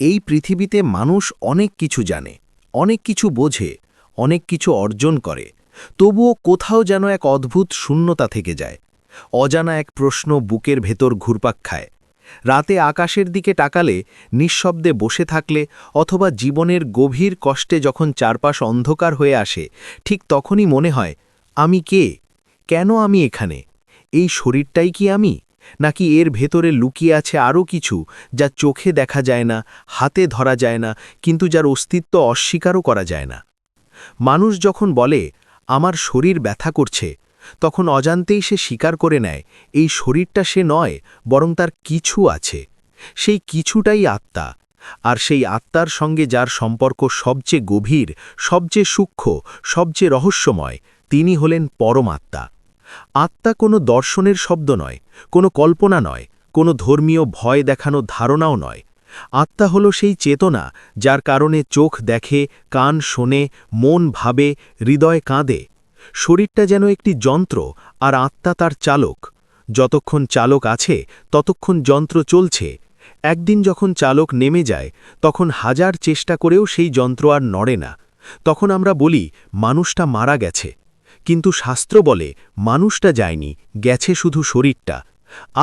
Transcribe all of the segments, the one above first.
এই পৃথিবীতে মানুষ অনেক কিছু জানে, অনেক কিছু বোঝে, অনেক কিছু অর্জন করে। তবুও কোথাও যেন এক অদ্ভুত শূন্যতা থেকে যায়। অজানা এক প্রশ্ন বুকের ভেতর ঘুরপাক খায়। রাতে আকাশের দিকে টাকালে নিঃশব্দে বসে থাকলে অথবা জীবনের গভীর কষ্টে যখন চারপাশ অন্ধকার হয়ে আসে, ঠিক তখনই মনে হয়, আমি কে? কেন আমি এখানে? এই শরীরটাই কি আমি? নাকি এর ভেতরে লুকিয়ে আছে আরও কিছু যা চোখে দেখা যায় না, হাতে ধরা যায় না, কিন্তু যার অস্তিত্ব অস্বীকারও করা যায় না। মানুষ যখন বলে, আমার শরীর ব্যথা করছে, তখন অজান্তেই সে স্বীকার করে নেয়, এই শরীরটা সে নয়, বরং তার কিছু আছে। সেই কিছুটাই আত্মা। আর সেই আত্মার সঙ্গে যার সম্পর্ক সবচেয়ে গভীর, সবচেয়ে সূক্ষ্ম, সবচেয়ে রহস্যময়, তিনি হলেন পরমাত্মা। আত্মা কোনো দর্শনের শব্দ নয়, কোনো কল্পনা নয়, কোনো ধর্মীয় ভয় দেখানো ধারণাও নয়। আত্মা হল সেই চেতনা যার কারণে চোখ দেখে, কান শোনে, মন ভাবে, হৃদয় কাঁদে। শরীরটা যেন একটি যন্ত্র আর আত্মা তার চালক। যতক্ষণ চালক আছে, ততক্ষণ যন্ত্র চলছে। একদিন যখন চালক নেমে যায়, তখন হাজার চেষ্টা করেও সেই যন্ত্র আর নড়ে না। তখন আমরা বলি, মানুষটা মারা গেছে। কিন্তু শাস্ত্র বলে, মানুষটা যায়নি, গেছে শুধু শরীরটা।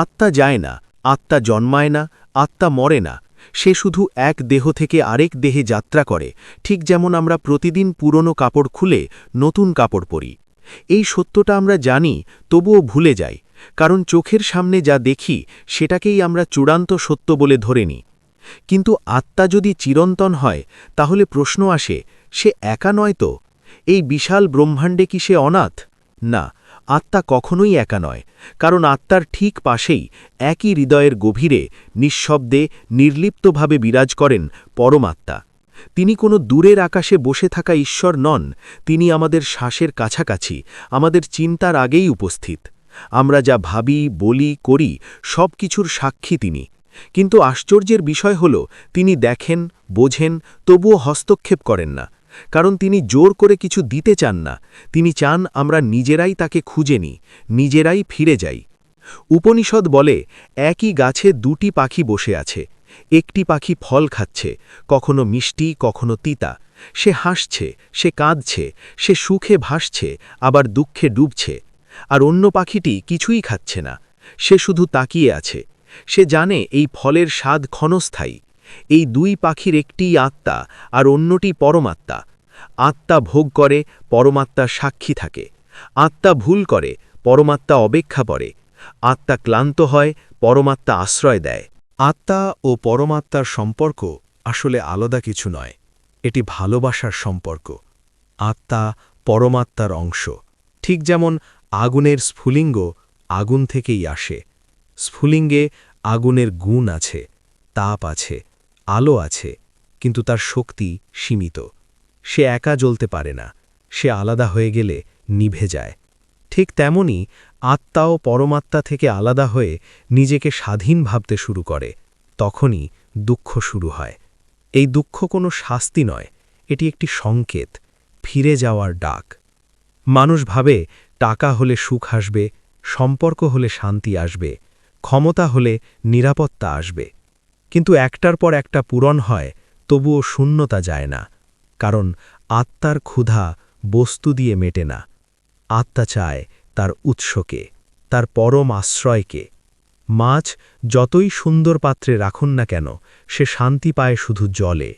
আত্মা যায় না, আত্মা জন্মায় না, আত্মা মরে না, সে শুধু এক দেহ থেকে আরেক দেহে যাত্রা করে, ঠিক যেমন আমরা প্রতিদিন পুরনো কাপড় খুলে নতুন কাপড় পরি। এই সত্যটা আমরা জানি, তবুও ভুলে যাই, কারণ চোখের সামনে যা দেখি, সেটাকেই আমরা চূড়ান্ত সত্য বলে ধরে নিই। কিন্তু আত্মা যদি চিরন্তন হয়, তাহলে প্রশ্ন আসে, সে একা নয় তো? এই বিশাল ব্রহ্মাণ্ডে কি সে অনাথ? না, আত্মা কখনোই একা নয়, কারণ আত্মার ঠিক পাশেই একই হৃদয়ের গভীরে নিঃশব্দে নির্লিপ্তভাবে বিরাজ করেন পরমাত্মা। তিনি কোনো দূরের আকাশে বসে থাকা ঈশ্বর নন, তিনি আমাদের শ্বাসের কাছাকাছি, আমাদের চিন্তার আগেই উপস্থিত। আমরা যা ভাবি, বলি, করি সব কিছুর সাক্ষী তিনি। কিন্তু আশ্চর্যের বিষয় হল, তিনি দেখেন, বোঝেন, তবুও হস্তক্ষেপ করেন না। কারণ তিনি জোর করে কিছু দিতে চান না। তিনি চান আমরা নিজেরাই তাকে খুঁজে নিই, নিজেরাই ফিরে যাই। উপনিষদ বলে, একই গাছে দুটি পাখি বসে আছে, একটি পাখি ফল খাচ্ছে, কখনো মিষ্টি, কখনো তিতা। সে হাসছে, সে কাঁদছে, সে সুখে ভাসছে, আবার দুঃখে ডুবছে। আর অন্য পাখিটি কিছুই খাচ্ছে না, সে শুধু তাকিয়ে আছে। সে জানে এই ফলের স্বাদ ক্ষণস্থায়ী। এই দুই পাখির একটিই আত্মা আর অন্যটি পরমাত্মা। আত্মা ভোগ করে, পরমাত্মা সাক্ষী থাকে। আত্মা ভুল করে, পরমাত্মা অপেক্ষা পড়ে। আত্মা ক্লান্ত হয়, পরমাত্মা আশ্রয় দেয়। আত্মা ও পরমাত্মার সম্পর্ক আসলে আলাদা কিছু নয়, এটি ভালোবাসার সম্পর্ক। আত্মা পরমাত্মার অংশ। ঠিক যেমন আগুনের স্ফুলিঙ্গ আগুন থেকেই আসে, স্ফুলিঙ্গে আগুনের গুণ আছে, তাপ আছে। আলো আছে, কিন্তু তার শক্তি সীমিত। সে একা জ্বলতে পারে না, সে আলাদা হয়ে গেলে নিভে যায়। ঠিক তেমনি আত্মাও পরমাত্মা থেকে আলাদা হয়ে নিজেকে স্বাধীন ভাবতে শুরু করে, তখনই দুঃখ শুরু হয়। এই দুঃখ কোনো শাস্তি নয়, এটি একটি সংকেত, ফিরে যাওয়ার ডাক। মানুষ ভাবে টাকা হলে সুখ আসবে, সম্পর্ক হলে শান্তি আসবে, ক্ষমতা হলে নিরাপত্তা আসবে। কিন্তু একটার পর একটা পূরণ হয়, তবুও শূন্যতা যায় না, কারণ আত্মার ক্ষুধা বস্তু দিয়ে মেটে না। আত্মা চায় তার উৎসকে, তার পরম আশ্রয়কে। মাছ যতই সুন্দর পাত্রে রাখুন না কেন, সে শান্তি পায় শুধু জলে।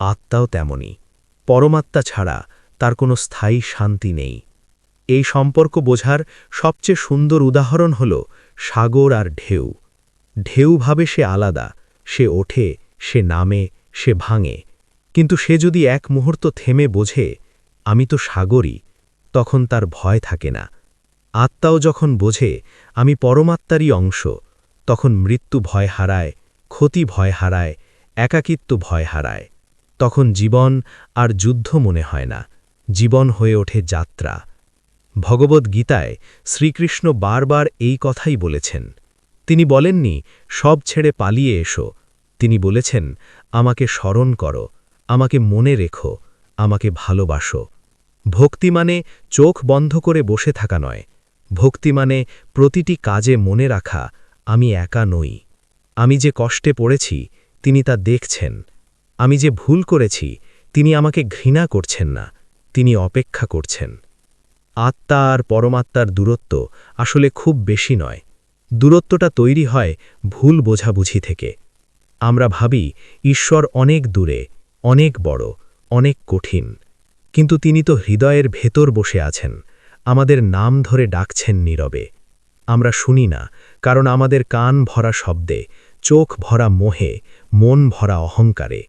আত্মাও তেমনি পরমাত্মা ছাড়া তার কোনো স্থায়ী শান্তি নেই। এই সম্পর্ক বোঝার সবচেয়ে সুন্দর উদাহরণ হল সাগর আর ঢেউ। ঢেউ ভাবে সে আলাদা সে ওঠে, সে নামে, সে ভাঙে। কিন্তু সে যদি এক মুহূর্ত থেমে বোঝে, আমি তো সাগরই তখন তার ভয় থাকে না। আত্মাও যখন বোঝে, আমি পরমাত্মারই অংশ, তখন মৃত্যু ভয় হারায়, ক্ষতি ভয় হারায়, একাকিত্ব ভয় হারায়। তখন জীবন আর যুদ্ধ মনে হয় না, জীবন হয়ে ওঠে যাত্রা। ভগবদ্ গীতায় শ্রীকৃষ্ণ বারবার এই কথাই বলেছেন। তিনি বলেননি, সব ছেড়ে পালিয়ে এসো তিনি বলেছেন, আমাকে স্মরণ করো, আমাকে মনে রেখো, আমাকে ভালোবাসো। ভক্তি মানে চোখ বন্ধ করে বসে থাকা নয়। ভক্তি মানে প্রতিটি কাজে মনে রাখা, আমি একা নই। আমি যে কষ্টে পড়েছি, তিনি তা দেখছেন। আমি যে ভুল করেছি, তিনি আমাকে ঘৃণা করছেন না, তিনি অপেক্ষা করছেন। আত্মা আর পরমাত্মার দূরত্ব আসলে খুব বেশি নয়। দূরত্বটা তৈরি হয় ভুল বোঝাবুঝি থেকে। আমরা ভাবি, ঈশ্বর অনেক দূরে, অনেক বড়, অনেক কঠিন। কিন্তু তিনি তো হৃদয়ের ভেতর বসে আছেন, আমাদের নাম ধরে ডাকছেন নীরবে। আমরা শুনি না, কারণ আমাদের কান ভরা শব্দে, চোখ ভরা মোহে, মন ভরা অহংকারে।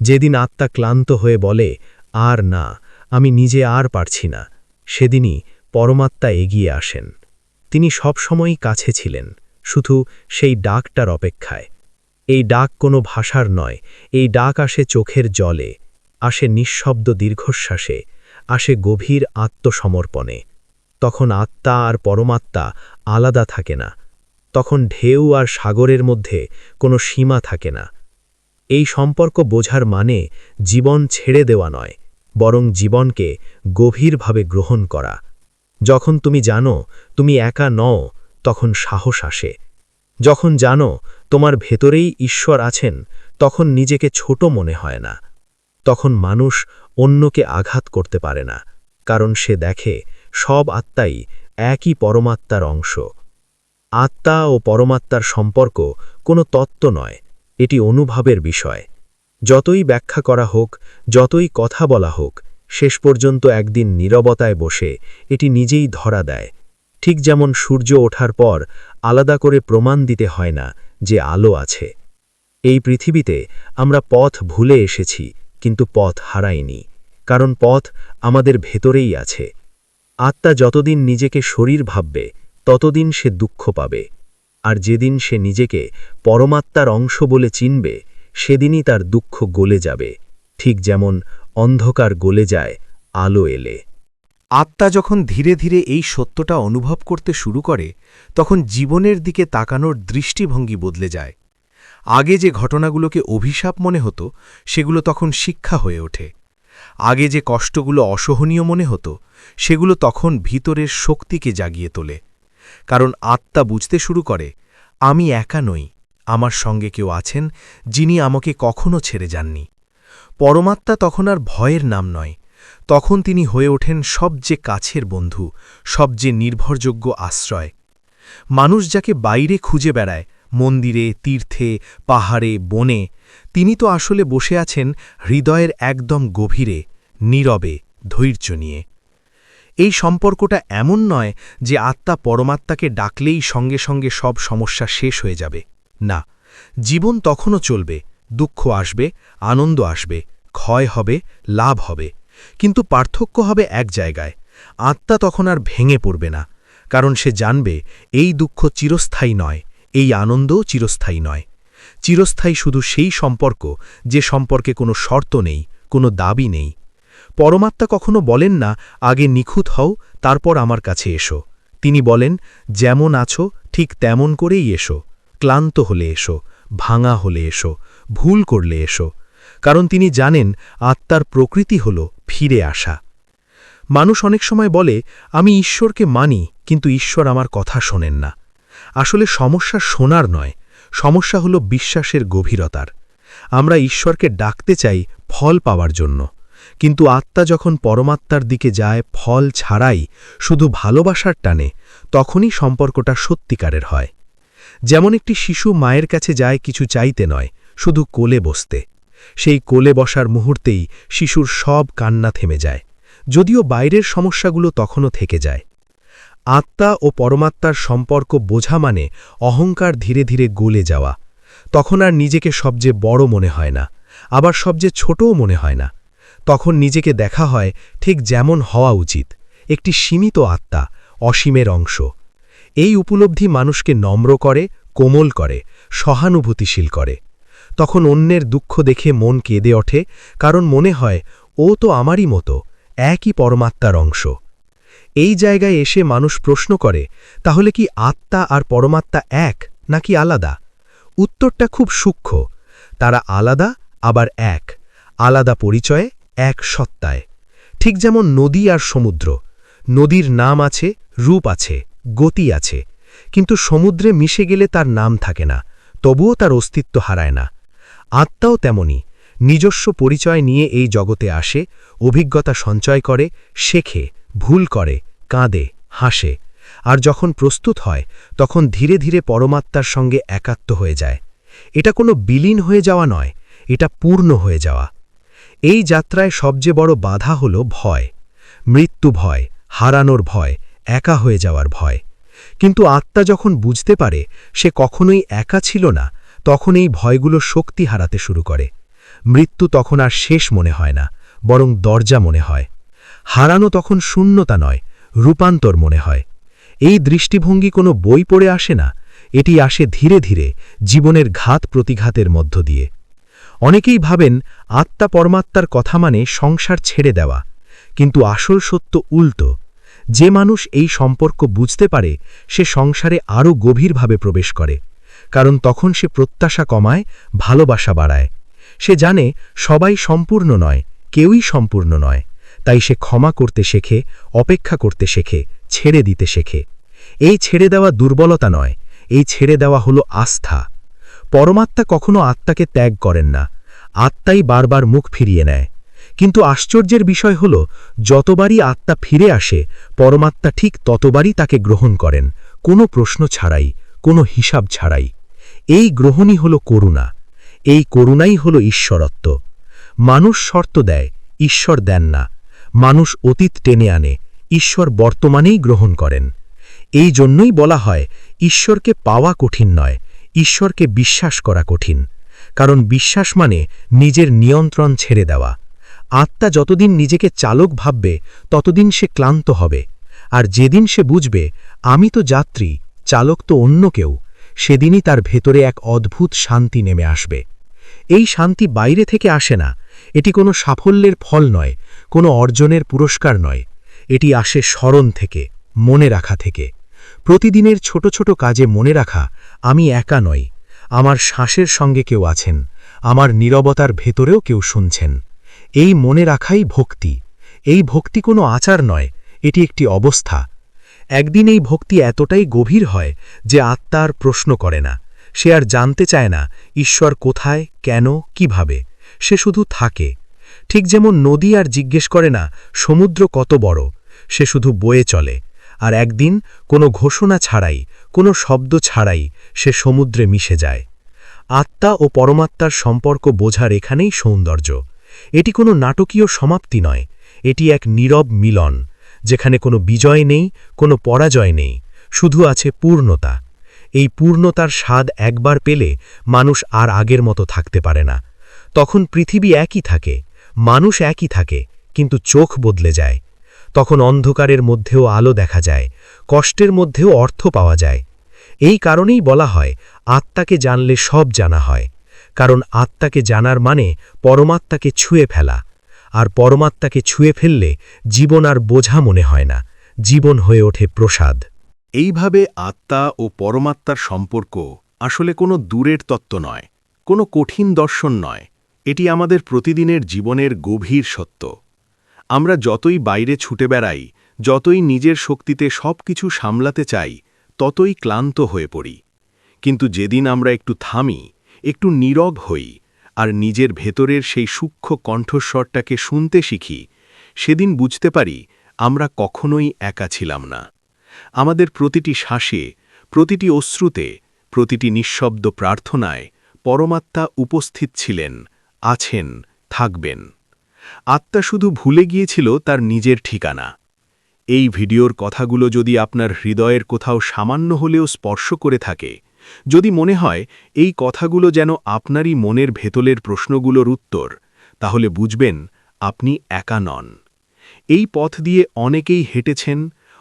যেদিন আত্মা ক্লান্ত হয়ে বলে, আর না, আমি নিজে আর পারছি না, সেদিনই পরমাত্মা এগিয়ে আসেন। তিনি সবসময়ই কাছে ছিলেন, শুধু সেই ডাকটার অপেক্ষায়। এই ডাক কোনো ভাষার নয়, এই ডাক আসে চোখের জলে, আসে নিঃশব্দ দীর্ঘশ্বাসে, আসে গভীর আত্মসমর্পণে। তখন আত্মা আর পরমাত্মা আলাদা থাকে না, তখন ঢেউ আর সাগরের মধ্যে কোনো সীমা থাকে না। এই সম্পর্ক বোঝার মানে জীবন ছেড়ে দেওয়া নয়, বরং জীবনকে গভীরভাবে গ্রহণ করা। যখন তুমি জানো, তুমি একা নও, তখন সাহস আসে। যখন জানো তোমার ভেতরেই ঈশ্বর আছেন, তখন নিজেকে ছোট মনে হয় না। তখন মানুষ অন্যকে আঘাত করতে পারে না, কারণ সে দেখে সব আত্মাই একই পরমাত্মার অংশ। আত্মা ও পরমাত্মার সম্পর্ক কোনো তত্ত্ব নয়, এটি অনুভবের বিষয়। যতই ব্যাখ্যা করা হোক, যতই কথা বলা হোক, শেষ পর্যন্ত একদিন নীরবতায় বসে এটি নিজেই ধরা দেয়। ঠিক যেমন সূর্য ওঠার পর আলাদা করে প্রমাণ দিতে হয় না যে আলো আছে। এই পৃথিবীতে আমরা পথ ভুলে এসেছি, কিন্তু পথ হারাইনি, কারণ পথ আমাদের ভেতরেই আছে। আত্মা যতদিন নিজেকে শরীর ভাববে, ততদিন সে দুঃখ পাবে। আর যেদিন সে নিজেকে পরমাত্মার অংশ বলে চিনবে, সেদিনই তার দুঃখ গলে যাবে। ঠিক যেমন অন্ধকার গলে যায়, আলো এলে। আত্মা যখন ধীরে ধীরে এই সত্যটা অনুভব করতে শুরু করে, তখন জীবনের দিকে তাকানোর দৃষ্টিভঙ্গি বদলে যায়। আগে যে ঘটনাগুলোকে অভিশাপ মনে হতো, সেগুলো তখন শিক্ষা হয়ে ওঠে। আগে যে কষ্টগুলো অসহনীয় মনে হতো, সেগুলো তখন ভিতরের শক্তিকে জাগিয়ে তোলে। কারণ আত্মা বুঝতে শুরু করে, আমি একা নই, আমার সঙ্গে কেউ আছেন যিনি আমাকে কখনো ছেড়ে যাননি। পরমাত্মা তখন আর ভয়ের নাম নয় তখন তিনি হয়ে ওঠেন সবচেয়ে কাছের বন্ধু, সবচেয়ে নির্ভরযোগ্য আশ্রয়। মানুষ যাকে বাইরে খুঁজে বেড়ায়, মন্দিরে, তীর্থে, পাহাড়ে, বনে, তিনি তো আসলে বসে আছেন হৃদয়ের একদম গভীরে, নীরবে, ধৈর্য নিয়ে। এই সম্পর্কটা এমন নয় যে আত্মা পরমাত্মাকে ডাকলেই সঙ্গে সঙ্গে সব সমস্যা শেষ হয়ে যাবে। না, জীবন তখনও চলবে, দুঃখ আসবে, আনন্দ আসবে, ক্ষয় হবে, লাভ হবে। কিন্তু পার্থক্য হবে এক জায়গায়। আত্মা তখন আর ভেঙে পড়বে না, কারণ সে জানবে এই দুঃখ চিরস্থায়ী নয়, এই আনন্দও চিরস্থায়ী নয়। চিরস্থায়ী শুধু সেই সম্পর্ক যে সম্পর্কে কোনো শর্ত নেই, কোনো দাবি নেই। পরমাত্মা কখনো বলেন না, আগে নিখুঁত হও, তারপর আমার কাছে এসো। তিনি বলেন, যেমন আছো, ঠিক তেমন করেই এসো। ক্লান্ত হলে এসো, ভাঙা হলে এসো, ভুল করলে এসো। কারণ তিনি জানেন, আত্মার প্রকৃতি হল ফিরে আসা। মানুষ অনেক সময় বলে, আমি ঈশ্বরকে মানি, কিন্তু ঈশ্বর আমার কথা শোনেন না। আসলে সমস্যা শোনার নয়, সমস্যা হল বিশ্বাসের গভীরতার। আমরা ঈশ্বরকে ডাকতে চাই ফল পাওয়ার জন্য, কিন্তু আত্মা যখন পরমাত্মার দিকে যায় ফল ছাড়াই, শুধু ভালোবাসার টানে, তখনই সম্পর্কটা সত্যিকারের হয়। যেমন একটি শিশু মায়ের কাছে যায় কিছু চাইতে নয়, শুধু কোলে বসতে। সেই কোলে বসার মুহূর্তেই শিশুর সব কান্না থেমে যায়, যদিও বাইরের সমস্যাগুলো তখনও থেকে যায়। আত্মা ও পরমাত্মার সম্পর্ক বোঝা মানে অহংকার ধীরে ধীরে গলে যাওয়া, তখন আর নিজেকে সবচেয়ে বড় মনে হয় না, আবার সবচেয়ে ছোটও মনে হয় না। তখন নিজেকে দেখা হয় ঠিক যেমন হওয়া উচিত, একটি সীমিত আত্মা, অসীমের অংশ। এই উপলব্ধি মানুষকে নম্র করে, কোমল করে, সহানুভূতিশীল করে। তখন অন্যের দুঃখ দেখে মন কেঁদে ওঠে, কারণ মনে হয়, ও তো আমারই মতো, একই পরমাত্মার অংশ। এই জায়গায় এসে মানুষ প্রশ্ন করে, তাহলে কি আত্মা আর পরমাত্মা এক, নাকি আলাদা? উত্তরটা খুব সূক্ষ্ম, তারা আলাদা, আবার এক। আলাদা পরিচয়ে, এক সত্তায়। ঠিক যেমন নদী আর সমুদ্র। নদীর নাম আছে, রূপ আছে, গতি আছে। কিন্তু সমুদ্রে মিশে গেলে তার নাম থাকে না, তবুও তার অস্তিত্ব হারায় না। আত্মাও তেমনি নিজস্ব পরিচয় নিয়ে এই জগতে আসে, অভিজ্ঞতা সঞ্চয় করে, শেখে, ভুল করে, কাঁদে, হাসে। আর যখন প্রস্তুত হয়, তখন ধীরে ধীরে পরমাত্মার সঙ্গে একাত্ম হয়ে যায়। এটা কোনো বিলীন হয়ে যাওয়া নয়, এটা পূর্ণ হয়ে যাওয়া। এই যাত্রায় সবচেয়ে বড় বাধা হল ভয়। মৃত্যু ভয়, হারানোর ভয়, একা হয়ে যাওয়ার ভয়। কিন্তু আত্মা যখন বুঝতে পারে, সে কখনোই একা ছিল না তখন এই ভয়গুলো শক্তি হারাতে শুরু করে। মৃত্যু তখন আর শেষ মনে হয় না, বরং দরজা মনে হয়। হারানো তখন শূন্যতা নয়, রূপান্তর মনে হয়। এই দৃষ্টিভঙ্গি কোনো বই পড়ে আসে না, এটি আসে ধীরে ধীরে জীবনের ঘাত প্রতিঘাতের মধ্য দিয়ে। অনেকেই ভাবেন আত্মা পরমাত্মার কথা মানে সংসার ছেড়ে দেওয়া, কিন্তু আসল সত্য উল্টো। যে মানুষ এই সম্পর্ক বুঝতে পারে, সে সংসারে আরও গভীরভাবে প্রবেশ করে। কারণ তখন সে প্রত্যাশা কমায়, ভালোবাসা বাড়ায়। সে জানে সবাই সম্পূর্ণ নয়, কেউই সম্পূর্ণ নয়। তাই সে ক্ষমা করতে শেখে, অপেক্ষা করতে শেখে, ছেড়ে দিতে শেখে। এই ছেড়ে দেওয়া দুর্বলতা নয়, এই ছেড়ে দেওয়া হলো আস্থা। পরমাত্মা কখনো আত্মাকে ত্যাগ করেন না, আত্মাই বারবার মুখ ফিরিয়ে নেয়। কিন্তু আশ্চর্যের বিষয় হল, যতবারই আত্মা ফিরে আসে, পরমাত্মা ঠিক ততবারই তাকে গ্রহণ করেন। কোনো প্রশ্ন ছাড়াই, কোনো হিসাব ছাড়াই। এই গ্রহণই হল করুণা। এই করুণাই হল ঈশ্বরত্ব। মানুষ শর্ত দেয়, ঈশ্বর দেন না। মানুষ অতীত টেনে আনে, ঈশ্বর বর্তমানেই গ্রহণ করেন। এই জন্যই বলা হয়, ঈশ্বরকে পাওয়া কঠিন নয়, ঈশ্বরকে বিশ্বাস করা কঠিন। কারণ বিশ্বাস মানে নিজের নিয়ন্ত্রণ ছেড়ে দেওয়া। আত্মা যতদিন নিজেকে চালক ভাববে, ততদিন সে ক্লান্ত হবে। আর যেদিন সে বুঝবে, আমি তো যাত্রী, চালক তো অন্য কেউ। সেদিনই তার ভেতরে এক অদ্ভুত শান্তি নেমে আসবে। এই শান্তি বাইরে থেকে আসে না। এটি কোনো সাফল্যের ফল নয়, কোনো অর্জনের পুরস্কার নয়। এটি আসে স্মরণ থেকে, মনে রাখা থেকে। প্রতিদিনের ছোট ছোট কাজে মনে রাখা, আমি একা নই। আমার শ্বাসের সঙ্গে কেউ আছেন। আমার নীরবতার ভেতরেও কেউ শুনছেন। এই মনে রাখাই ভক্তি। এই ভক্তি কোনো আচার নয়, এটি একটি অবস্থা। একদিন এই ভক্তি এতটাই গভীর হয় যে আত্মার প্রশ্ন করে না। সে আর জানতে চায় না, ঈশ্বর কোথায়, কেন, কীভাবে। সে শুধু থাকে। ঠিক যেমন নদী আর জিজ্ঞেস করে না, সমুদ্র কত বড়। সে শুধু বয়ে চলে। আর একদিন কোনো ঘোষণা ছাড়াই, কোনো শব্দ ছাড়াই সে সমুদ্রে মিশে যায়। আত্মা ও পরমাত্মার সম্পর্ক বোঝার এখানেই সৌন্দর্য। এটি কোনো নাটকীয় সমাপ্তি নয়। এটি এক নীরব মিলন। যেখানে কোনো বিজয় নেই, কোনো পরাজয় নেই, শুধু আছে পূর্ণতা। এই পূর্ণতার স্বাদ একবার পেলে মানুষ আর আগের মতো থাকতে পারে না। তখন পৃথিবী একই থাকে, মানুষ একই থাকে, কিন্তু চোখ বদলে যায়। তখন অন্ধকারের মধ্যেও আলো দেখা যায়, কষ্টের মধ্যেও অর্থ পাওয়া যায়। এই কারণেই বলা হয়, আত্মাকে জানলে সব জানা হয়। কারণ আত্মাকে জানার মানে পরমাত্মাকে ছুঁয়ে ফেলা। আর পরমাত্মাকে ছুঁয়ে ফেললে জীবন আর বোঝা মনে হয় না, জীবন হয়ে ওঠে প্রসাদ। এইভাবে আত্মা ও পরমাত্মার সম্পর্ক আসলে কোনো দূরের তত্ত্ব নয়, কোনো কঠিন দর্শন নয়, এটি আমাদের প্রতিদিনের জীবনের গভীর সত্য। আমরা যতই বাইরে ছুটে বেড়াই, যতই নিজের শক্তিতে সব কিছু সামলাতে চাই, ততই ক্লান্ত হয়ে পড়ি। কিন্তু যেদিন আমরা একটু থামি, একটু নীরব হই আর নিজের ভেতরের সেই সূক্ষ্ম কণ্ঠস্বরটাকে শুনতে শিখি, সেদিন বুঝতে পারি আমরা কখনোই একা ছিলাম না। আমাদের প্রতিটি শ্বাসে, প্রতিটি অশ্রুতে, প্রতিটি নিঃশব্দ প্রার্থনায় পরমাত্মা উপস্থিত ছিলেন, আছেন, থাকবেন। আত্মা শুধু ভুলে গিয়েছিল তার নিজের ঠিকানা। এই ভিডিওর কথাগুলো যদি আপনার হৃদয়ের কোথাও সামান্য হলেও স্পর্শ করে থাকে যদি মনে হয় এই কথাগুলো যেন আপনারই মনের ভেতলের প্রশ্নগুলোর উত্তর, তাহলে বুঝবেন আপনি একা নন। এই পথ দিয়ে অনেকেই হেঁটেছেন,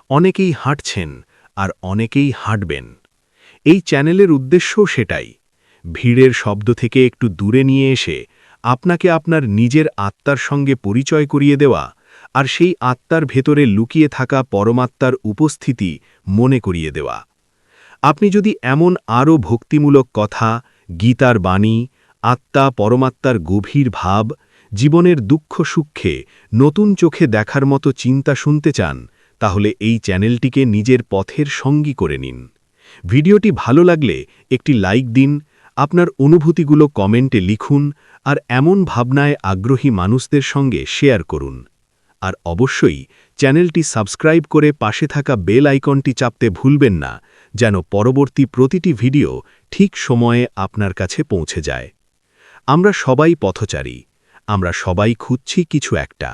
অনেকেই হাঁটছেন, আর অনেকেই হাঁটবেন। এই চ্যানেলের উদ্দেশ্যও সেটাই। ভিড়ের শব্দ থেকে একটু দূরে নিয়ে এসে আপনাকে আপনার নিজের আত্মার সঙ্গে পরিচয় করিয়ে দেওয়া আর সেই আত্মার ভেতরে লুকিয়ে থাকা পরমাত্মার উপস্থিতি মনে করিয়ে দেওয়া। আপনি যদি এমন আরও ভক্তিমূলক কথা, গীতার বাণী, আত্মা পরমাত্মার গভীর ভাব, জীবনের দুঃখ সুখে, নতুন চোখে দেখার মতো চিন্তা শুনতে চান, তাহলে এই চ্যানেলটিকে নিজের পথের সঙ্গী করে নিন। ভিডিওটি ভালো লাগলে একটি লাইক দিন, আপনার অনুভূতিগুলো কমেন্টে লিখুন, আর এমন ভাবনায় আগ্রহী মানুষদের সঙ্গে শেয়ার করুন। আর অবশ্যই চ্যানেলটি সাবস্ক্রাইব করে পাশে থাকা বেল আইকনটি চাপতে ভুলবেন না। যেন পরবর্তী প্রতিটি ভিডিও ঠিক সময়ে আপনার কাছে পৌঁছে যায়। আমরা সবাই পথচারী, আমরা সবাই খুঁজছি কিছু একটা।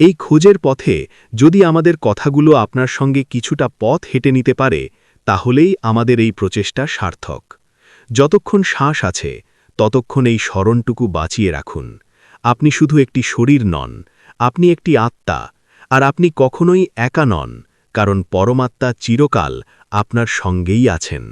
এই খোঁজের পথে যদি আমাদের কথাগুলো আপনার সঙ্গে কিছুটা পথ হেঁটে নিতে পারে, তাহলেই আমাদের এই প্রচেষ্টা সার্থক। যতক্ষণ শ্বাস আছে, ততক্ষণ এই স্মরণটুকু বাঁচিয়ে রাখুন। আপনি শুধু একটি শরীর নন, আপনি একটি আত্মা, আর আপনি কখনোই একা নন, কারণ পরমাত্মা চিরকাল আপনার সঙ্গেই আছেন।